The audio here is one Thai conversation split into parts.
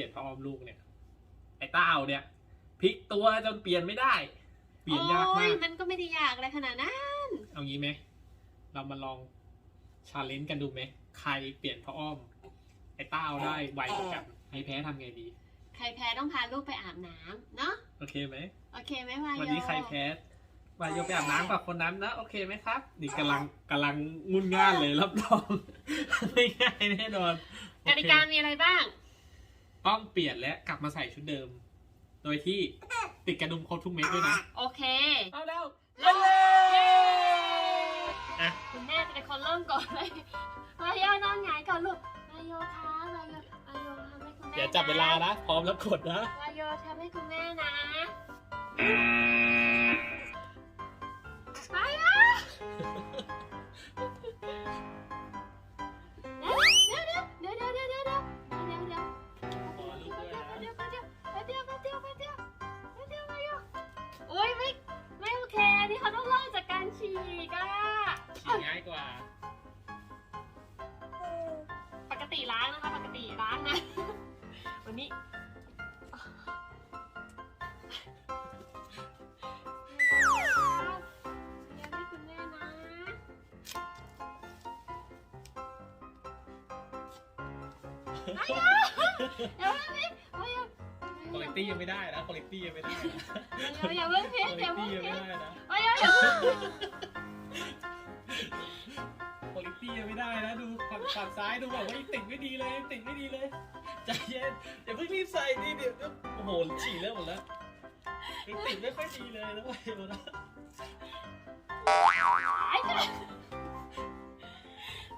ลี่ยนพระอ้อมลูกเนี่ย ไอ้เต้าเนี่ยพลิกตัวจนเปลี่ยนไม่ได้ เปลี่ยนยากโอ้มายกมันก็ไม่ได้ยากอะไรขนาดนั้นเอางี้ไหมเรามาลองชาเลนจ์กันดูไหมใครเปลี่ยนพระอ้อม ไอ้เต้าได้ไวกว่ากันใครแพ้ทำไงดี ใครแพ้ต้องพาลูกไปอาบน้ำเนาะโอเคไหมโอเคไหมวายโยวันนี้ใครแพ้วายโยไปอาบน้ำกับคนนั้นนะโอเคไหมครับ นี่กำลังกำลังงุนง่านเลยรับรองไม่ง่ายแน่นอนกติกามีอะไรบ้าง ต้องเปลี่ยนและกลับมาใส่ชุดเดิม โดยที่ติดกระดุมครบทุกเม็ดด้วยนะ โอเคเอาแล้วเริ่มเลยอะคุณแม่จะเป็นคนเริ่มก่อนเลยวายโยนอนหงายก่อนลูกวายโยคะวายโยวายโยทำให้คุณแม่เดี๋ยวจับเวลานะ พร้อมแล้วกดนะวายโยทำให้คุณแม่นะวายโย ล้างนะคะปกติล้างนะ วันนี้เรียนให้คุณแม่นะอ้ายอย่าเพิ่งพิมพ์โอ้ยอย่าคุณภาพยังไม่ได้นะคุณภาพยังไม่ได้นะอย่าเพิ่งพิคุมณพ์อย่าภาพเพิ่งยังพิไม่มพ์ได้นะโอ้ยอย่าเพิ่งคุณภาพ ยังไม่ได้นะดูฝั่งฝั่งซ้ายดูแบบว่ายังติดไม่ดีเลยยังติดไม่ดีเลยใจเย็นอย่าเพิ่งรีบใส่ดิเดี๋ยวเดี๋ยวโอ้โหฉี่เริ่มหมดแล้วยังติดไม่ค่อยดีเลยนะวายโยนะไอ้เจ้า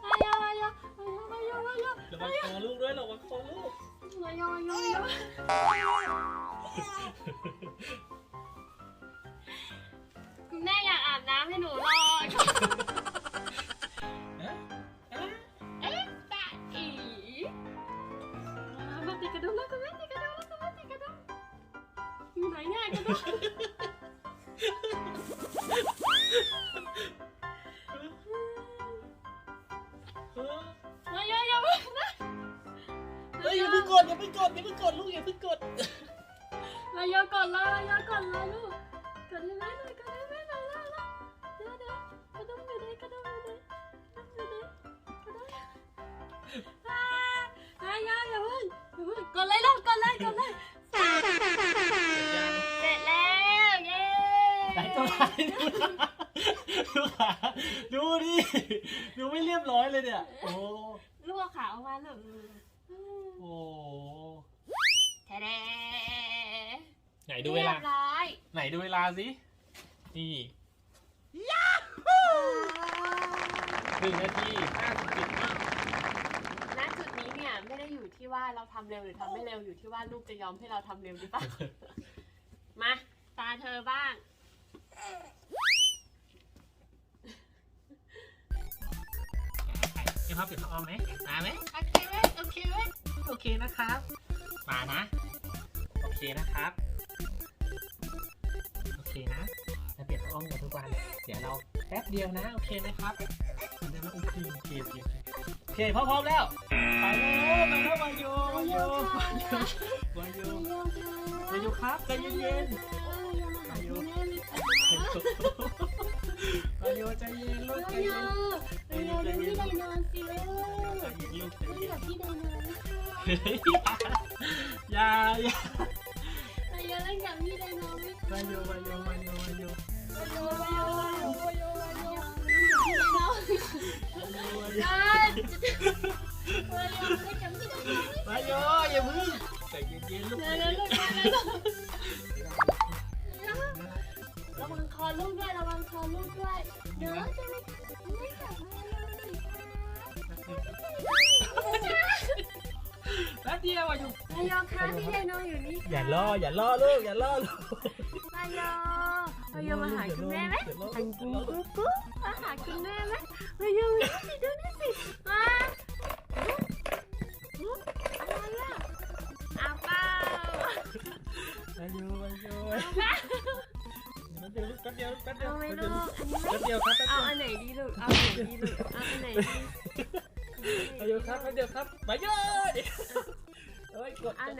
โอ้ยอย่าโอ้ยอย่าโอ้ยอย่าโอ้ยอย่าระวังคอลูกด้วยระวังคอลูกโอ้ยอย่าโอ้ยอย่าโอ้ยอย่าคุณแม่อยากอาบน้ำให้หนูรอฮ เนี่ยกระดุมเออโอ้ยอย่าอย่าเพิ่งนะเฮ้ยอย่าเพิ่งกดอย่าเพิ่งกดอย่าเพิ่งกดลูกอย่าเพิ่งกดเราโยกก่อนเลยเราโยก่อนเลยลูกกดให้แม่หน่อยกดให้แม่ ตัวไหนดูขาดูดิดูไม่เรียบร้อยเลยเนี่ย โอ้ลูกเอาขาออกมาลูกโอ้แท้แดไหนดูเวลารียบร้อยไหนดูเวลาสินี่หนึ่งนาทีห้าสิบจุดห้าณจุดนี้เนี่ยไม่ได้อยู่ที่ว่าเราทำเร็วหรือทำไม่เร็วอยู่ที่ว่าลูกจะยอมให้เราทำเร็วหรือเปล่า มา ตาเธอบ้าง พี่พับปิดอ้อมไหมมาไหมโอเคไหมโอเคไหมโอเคนะครับมานะ โอเคนะครับ โอเคนะจะเปลี่ยนอ้อมกันทุกวัน เดี๋ยวเราแป๊บเดียวนะ โอเคไหมครับเดี๋ยวนะโอเคโอเคโอเคโอเคพร้อมๆแล้วไปแล้วไปแล้ววายโยวายโยวายโยวายโยวายโยครับใจเย็นๆวายโยวายโยใจเย็นลูกใจเย็นใจเย็นใจเย็น กใจเย็นเฮ้ยอย่าอย่าอย่าวายโยวายโยวายโยวายโยวายโยวายโยอย่ามึงใจเย็นๆลูกใจเย็นระวังคอลูกด้วยระวังคอลูกด้วยเดี๋ยว เดียววายโยนายกคะพี่ไดโนอยู่นี่อย่าล่ออย่าล่อลูกอย่าล่อลูกนายกนายกมาหาคุณแม่ไหมอันกูกูกูมาหาคุณแม่ไหมนายกดูนี่สิดูนี่สิมาอะไรอะอาเปล่าวายโยวายโยเอาเปล่าแป๊บเดียวกแป๊บเดียวเอาแป๊บไหมเดียวลูกอันนี้ไมแป๊บเดียวครับเอาอันไหนดีลูกเอาอันไหนดีลูกเอาอันไหนดีวายโยครับแป๊บเดียวครับวาเยอันไห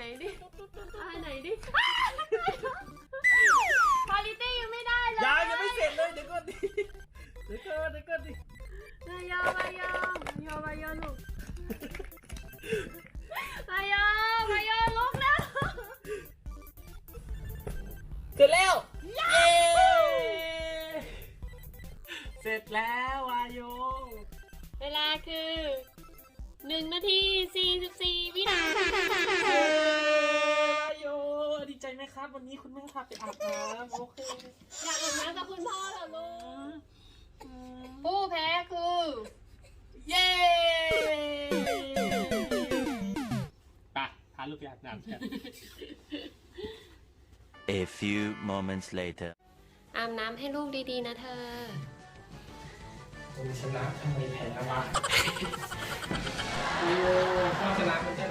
นไหนดิเอาอันไหนดิควอลิตี้ยังไม่ได้เลยยังยังไม่เสร็จเลยเดี๋ยวก่อนดิเดี๋ยวก่อนเดี๋ยวก่อนดิมายอมายอมมายอมายอลูกมายอมมายอลุกแล้วเสร็จแล้วเย้เสร็จแล้ววายโยเวลาคือหนึ่งนาทีสี่สิบสี่วินาที วันนี้คุณแม่พาไปอาบน้ำโอเคอยากอาบน้ำกับคุณพ่อเหรอลูกผู้แพ้คือ เย้ไปพาลูกไปอาบน้ำกัน A few moments later. อาบน้ำให้ลูกดีๆนะเธอผมชนะทำไมแพ้วะโอ้พ่อชนะมันจะ